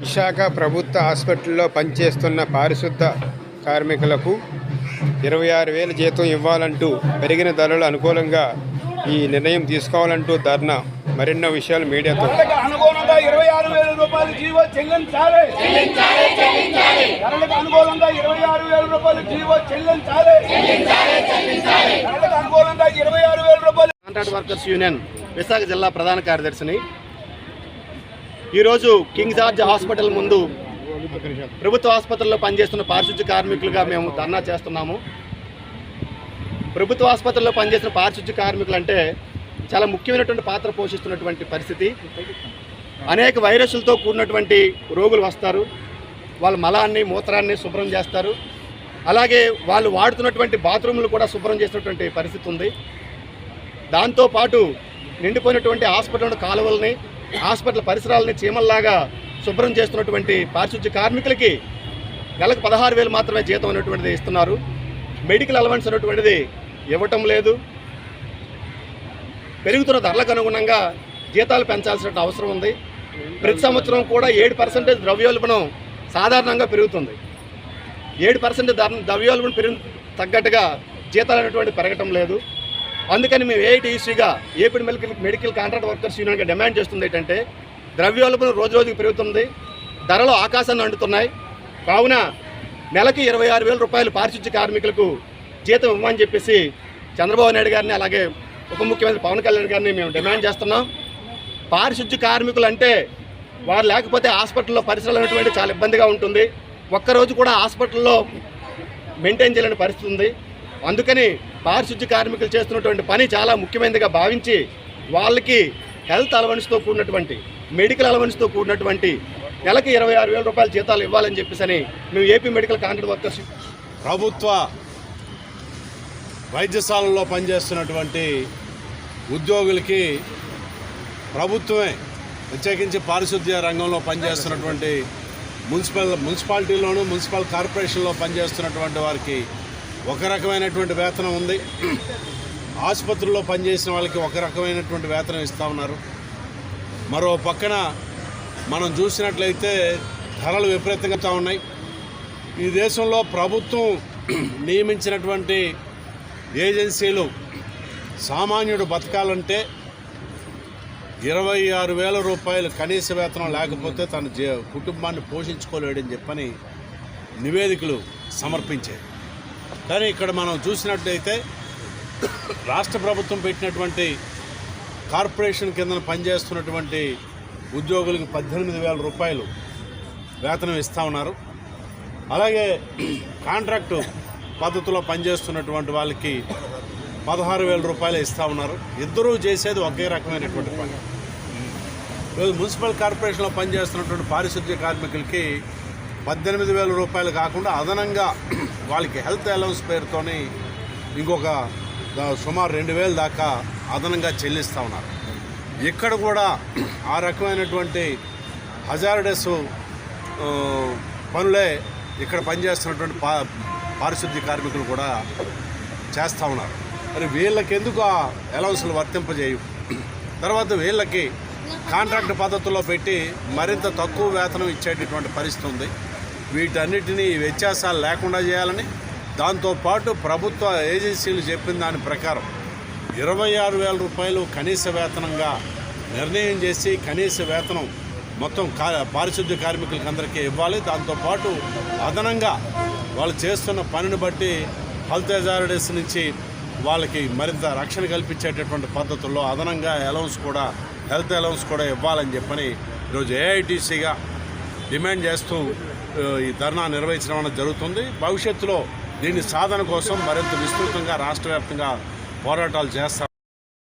విశాఖ ప్రభుత్వ హాస్పిటల్లో పనిచేస్తున్న పారిశుద్ధ కార్మికులకు ఇరవై ఆరు వేల జీతం ఇవ్వాలంటూ పెరిగిన ధరలు అనుకూలంగా ఈ నిర్ణయం తీసుకోవాలంటూ ధర్నా మరెన్నో విషయాలు మీడియాతో. ధరలకు అనుగుణంగా ఇరవై ఆరు వేల రూపాయలు జీవో చెల్లించాలి. ధరలకు అనుకూలంగా ఇరవై ఆరు వేల రూపాయలు జీవో చెల్లించాలి. ధరలకు అనుకూలంగా ఇరవై ఆరు వేల రూపాయలు కాంట్రాక్ట్ వర్కర్స్ యూనియన్ విశాఖ జిల్లా ప్రధాన కార్యదర్శిని ఈరోజు కింగ్ జార్జ్ హాస్పిటల్ ముందు ప్రభుత్వ ఆసుపత్రుల్లో పనిచేస్తున్న పారిశుద్ధ్య కార్మికులుగా మేము ధర్నా చేస్తున్నాము. ప్రభుత్వ ఆసుపత్రుల్లో పనిచేస్తున్న పారిశుద్ధ్య కార్మికులు అంటే చాలా ముఖ్యమైనటువంటి పాత్ర పోషిస్తున్నటువంటి పరిస్థితి. అనేక వైరస్లతో కూడినటువంటి రోగులు వస్తారు. వాళ్ళ మలాన్ని మూత్రాన్ని శుభ్రం చేస్తారు. అలాగే వాళ్ళు వాడుతున్నటువంటి బాత్రూములు కూడా శుభ్రం చేసినటువంటి పరిస్థితి ఉంది. దాంతోపాటు నిండిపోయినటువంటి హాస్పిటల్ కాలువల్ని హాస్పిటల్ పరిసరాలని చీమల్లాగా శుభ్రం చేస్తున్నటువంటి పారిశుద్ధ్య కార్మికులకి నెలకు పదహారు వేలు మాత్రమే జీతం అనేటువంటిది ఇస్తున్నారు. మెడికల్ అలవెన్స్ అనేటువంటిది ఇవ్వటం లేదు. పెరుగుతున్న ధరలకు అనుగుణంగా జీతాలు పెంచాల్సిన అవసరం ఉంది. ప్రతి సంవత్సరం కూడా ఏడు పర్సెంటేజ్ ద్రవ్యోల్బణం సాధారణంగా పెరుగుతుంది. ఏడు పర్సెంట్ ద్రవ్యోల్బణం పెరుగు తగ్గట్టుగా జీతాలు అనేటువంటి పెరగటం లేదు. అందుకని మేము ఏఐటీసీగా AP medical medical contract workers యూనియన్గా demand చేస్తుంది ఏంటంటే ద్రవ్యోల్బణం రోజు రోజుకి పెరుగుతుంది ధరలు ఆకాశాన్ని అంటుతున్నాయి. కావున నెలకి ఇరవై ఆరు వేల రూపాయలు పారిశుద్ధ్య కార్మికులకు జీతం ఇవ్వమని చెప్పేసి చంద్రబాబు నాయుడు గారిని అలాగే ఉప ముఖ్యమంత్రి పవన్ కళ్యాణ్ గారిని మేము డిమాండ్ చేస్తున్నాం. పారిశుద్ధ్య కార్మికులు అంటే వారు లేకపోతే హాస్పిటల్లో పరిసరాలు అనేటువంటి చాలా ఇబ్బందిగా ఉంటుంది. ఒక్కరోజు కూడా హాస్పిటల్లో మెయింటైన్ చేయలేని పరిస్థితి ఉంది. అందుకని పారిశుద్ధ్య కార్మికులు చేస్తున్నటువంటి పని చాలా ముఖ్యమైనదిగా భావించి వాళ్ళకి హెల్త్ అలవెన్స్తో కూడినటువంటి మెడికల్ అలవెన్స్తో కూడినటువంటి నెలకి ఇరవై ఆరు వేల రూపాయల జీతాలు ఇవ్వాలని చెప్పేసి అని మేము ఏపీ మెడికల్ కాంట్రాక్ట్ వర్కర్స్ ప్రభుత్వ వైద్యశాలల్లో పనిచేస్తున్నటువంటి ఉద్యోగులకి ప్రభుత్వమే ప్రత్యేకించి పారిశుద్ధ్య రంగంలో పనిచేస్తున్నటువంటి మున్సిపల్ మున్సిపాలిటీలోను మున్సిపల్ కార్పొరేషన్లో పనిచేస్తున్నటువంటి వారికి ఒక రకమైనటువంటి వేతనం ఉంది. ఆసుపత్రుల్లో పనిచేసిన వాళ్ళకి ఒక రకమైనటువంటి వేతనం ఇస్తూ ఉన్నారు. మరో పక్కన మనం చూసినట్లయితే ధరలు విపరీతంగా ఉన్నాయి. ఈ దేశంలో ప్రభుత్వం నియమించినటువంటి ఏజెన్సీలు సామాన్యుడు బతకాలంటే ఇరవై ఆరు వేల రూపాయలు కనీస వేతనం లేకపోతే తన జీ కుటుంబాన్ని పోషించుకోలేడని చెప్పని నివేదికలు సమర్పించాయి. కానీ ఇక్కడ మనం చూసినట్లయితే రాష్ట్ర ప్రభుత్వం పెట్టినటువంటి కార్పొరేషన్ కింద పనిచేస్తున్నటువంటి ఉద్యోగులకు పద్దెనిమిది వేల రూపాయలు వేతనం ఇస్తూ ఉన్నారు. అలాగే కాంట్రాక్టు పద్ధతిలో పనిచేస్తున్నటువంటి వాళ్ళకి పదహారు వేల రూపాయలు ఇస్తూ ఉన్నారు. ఇద్దరూ చేసేది ఒకే రకమైనటువంటి పని. ఈరోజు మున్సిపల్ కార్పొరేషన్లో పనిచేస్తున్నటువంటి పారిశుద్ధ్య కార్మికులకి పద్దెనిమిది వేల రూపాయలు కాకుండా అదనంగా వాళ్ళకి హెల్త్ అలౌన్స్ పేరుతోని ఇంకొక సుమారు రెండు వేల దాకా అదనంగా చెల్లిస్తూ ఉన్నారు. ఇక్కడ కూడా ఆ రకమైనటువంటి హజార్డస్ పనులే ఇక్కడ పనిచేస్తున్నటువంటి పా పారిశుద్ధ్య కార్మికులు కూడా చేస్తూ ఉన్నారు. మరి వీళ్ళకి ఎందుకు ఆ అలౌన్స్లు వర్తింపజేయు? తర్వాత వీళ్ళకి కాంట్రాక్ట్ పద్ధతుల్లో పెట్టి మరింత తక్కువ వేతనం ఇచ్చేటటువంటి పరిస్థితి ఉంది. వీటన్నిటినీ వ్యత్యాసాలు లేకుండా చేయాలని దాంతోపాటు ప్రభుత్వ ఏజెన్సీలు చెప్పిన దాని ప్రకారం ఇరవై ఆరు వేల రూపాయలు కనీస వేతనంగా నిర్ణయం చేసి కనీస వేతనం మొత్తం కా పారిశుద్ధ్య కార్మికులకి అందరికీ ఇవ్వాలి. దాంతోపాటు అదనంగా వాళ్ళు చేస్తున్న పనిని బట్టి హెల్త్ అథారిటీస్ నుంచి వాళ్ళకి మరింత రక్షణ కల్పించేటటువంటి పద్ధతుల్లో అదనంగా అలౌన్స్ కూడా హెల్త్ అలౌన్స్ కూడా ఇవ్వాలని చెప్పని ఈరోజు ఏఐటీసీగా డిమాండ్ చేస్తూ ఈ ధర్నా నిర్వహించడం అనేది జరుగుతుంది. భవిష్యత్తులో దీని సాధన కోసం మరింత విస్తృతంగా రాష్ట్ర వ్యాప్తంగా పోరాటాలు చేస్తారు